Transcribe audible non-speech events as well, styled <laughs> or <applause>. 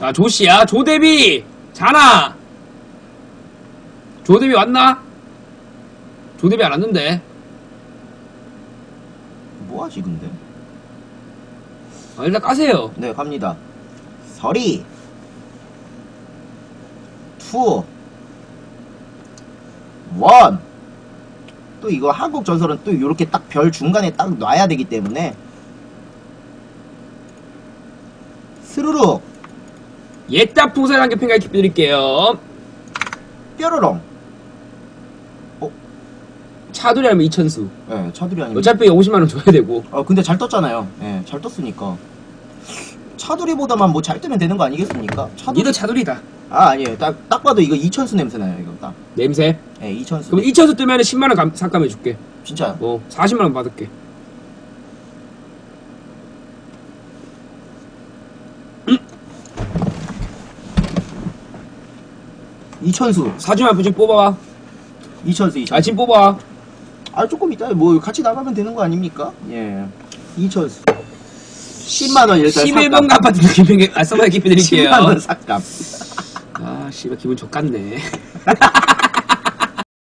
아, 조씨야. 조대비! 자나! 조대비 왔나? 조대비 안 왔는데. 뭐하지 근데? 아, 일단 까세요. 네 갑니다. 서리 투 원. 또 이거 한국 전설은 또 이렇게 딱 별 중간에 딱 놔야 되기 때문에 스르륵 옛답 풍선 한개 팽가 킵 드릴게요. 뾰로롱. 차돌이 하면 이천수. 예, 차들이 아니면 어차피 50만원 줘야 되고. 어 근데 잘 떴잖아요. 예, 잘 떴으니까. 차돌이보다만 뭐 잘 뜨면 되는 거 아니겠습니까? 차돌이 니도 차돌이다. 아 아니에요. 딱, 딱 봐도 이거 이천수 냄새 나요. 이거 딱. 냄새. 예, 이천수. 그럼 이천수 뜨면 10만원 감, 삭감해 줄게. 진짜요? 어, 40만원 받을게. 이천수. 사주만 부지 뽑아와. 이천수 이천수. 아, 지금 뽑아와. 아 조금 이따 뭐 같이 나가면 되는 거 아닙니까? 예. 이천수. 10만 원 일단 11번 아파트 기분, 아, 써봐야 기분 드릴게요. 10만 원 삭감. 아, 씨발, 기분 족같네. <laughs>